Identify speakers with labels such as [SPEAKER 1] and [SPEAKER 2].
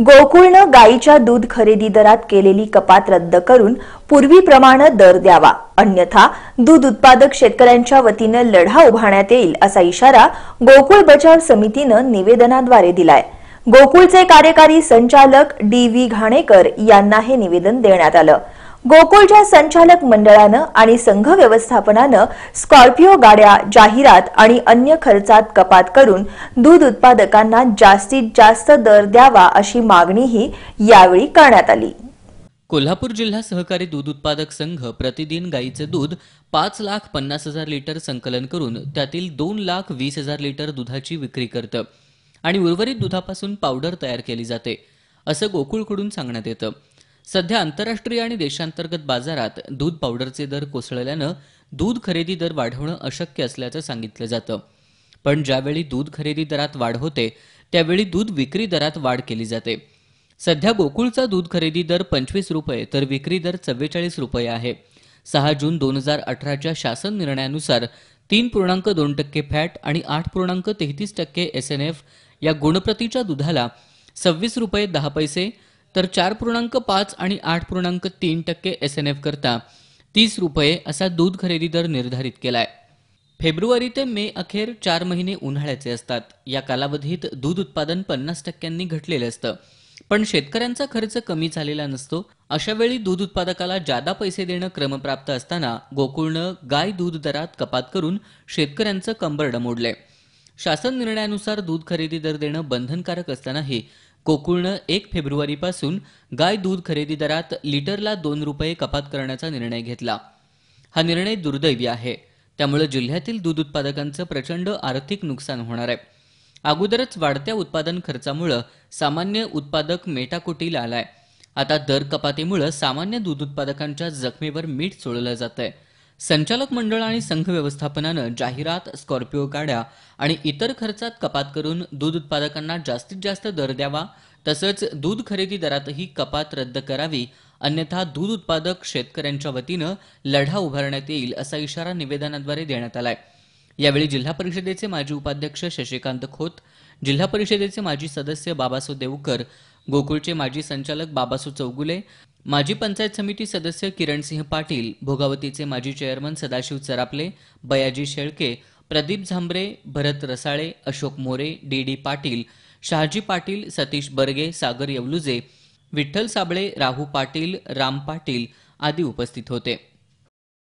[SPEAKER 1] गोकुळनं गायीच्या दूध खरेदी दरात केलेली कपात रद्द करून पूर्वीप्रमाणे दर द्यावा. अन्यथा दूध उत्पादक शेतकऱ्यांच्या वतीनं लढा उभारण्यात येईल असा इशारा गोकुळ बचाव समितीनं निवेदनाद्वारे दिलाय. गोकुळचे कार्यकारी संचालक डी व्ही घाणेकर यांना हे निवेदन देण्यात आलं. गोकुळच्या संचालक मंडळानं आणि संघ व्यवस्थापनानं स्कॉर्पिओ गाड्या जाहिरात आणि अन्य खर्चात कपात करून दूध उत्पादकांना जास्तीत जास्त दर द्यावा अशी मागणीही यावेळी करण्यात आली.
[SPEAKER 2] कोल्हापूर जिल्हा सहकारी दूध उत्पादक संघ प्रतिदिन गाईचे दूध पाच लाख पन्नास हजार लिटर संकलन करून त्यातील दोन लाख वीस हजार लिटर दुधाची विक्री करतं आणि उर्वरित दुधापासून पावडर तयार केली जाते असं गोकुळकडून सांगण्यात येतं. सध्या आंतरराष्ट्रीय आणि देशांतर्गत बाजारात दूध पावडरचे दर कोसळल्यानं दूध खरेदी दर वाढवणं अशक्य असल्याचं सांगितलं जातं. पण ज्यावेळी दूध खरेदी दरात वाढ होते त्यावेळी दूध विक्री दरात वाढ केली जाते. सध्या गोकुळचा दूध खरेदी दर पंचवीस रुपये तर विक्री दर चव्वेचाळीस रुपये आहे. सहा जून दोन हजार अठराच्या शासन निर्णयानुसार तीन पूर्णांक दोन टक्के फॅट आणि आठ पूर्णांक तेहतीस टक्के एस एन एफ या गुणप्रतीच्या दुधाला सव्वीस रुपये दहा पैसे तर चार पूर्णांक पाच आणि आठ पूर्णांक तीन टक्के एस एन एफ करता तीस रुपये असा दूध खरेदी दर निर्धारित केलाय. फेब्रुवारी ते मे अखेर चार महिने उन्हाळ्याचे असतात. या कालावधीत दूध उत्पादन पन्नास टक्क्यांनी घटलेलं असतं. पण शेतकऱ्यांचा खर्च कमी झालेला नसतो. अशा वेळी दूध उत्पादकाला जादा पैसे देणं क्रमप्राप्त असताना गोकुळनं गाय दूध दरात कपात करून शेतकऱ्यांचं कंबरडं मोडलंय. शासन निर्णयानुसार दूध खरेदी दर देणं बंधनकारक असतानाही गोकुळनं एक फेब्रुवारीपासून गाय दूध खरेदी दरात लिटरला दोन रुपये कपात करण्याचा निर्णय घेतला. हा निर्णय दुर्दैवी आहे. त्यामुळे जिल्ह्यातील दूध उत्पादकांचं प्रचंड आर्थिक नुकसान होणार आहे. अगोदरच वाढत्या उत्पादन खर्चामुळं सामान्य उत्पादक मेटाकुटीला आलाय. आता दर कपातीमुळं सामान्य दूध उत्पादकांच्या जखमेवर मीठ चोळलं जात आहे संचालक मंडळ आणि संघ व्यवस्थापनानं जाहिरात स्कॉर्पिओ गाड्या आणि इतर खर्चात कपात करून दूध उत्पादकांना जास्तीत जास्त दर द्यावा तसंच दूध खरेदी दरातही कपात रद्द करावी अन्यथा दूध उत्पादक शेतकऱ्यांच्या वतीनं लढा उभारण्यात येईल असा इशारा निवेदनाद्वारे देण्यात आलाय. यावेळी जिल्हा परिषदेचे माजी उपाध्यक्ष शशिकांत खोत जिल्हा परिषदेचे माजी सदस्य बाबासो देवकर गोकुळचे माजी संचालक बाबासो चौगुले माजी पंचायत समिती सदस्य किरणसिंह पाटील भोगावतीचे माजी chairman Sadashiv Charapale Bayaji Shelke Pradeep Zambre Bharat Rasale Ashok More D D Patil Shahaji Patil Satish Barge Sagar Yevluje Vitthal Sable Rahu Patil Ram Patil आदी उपस्थित होते.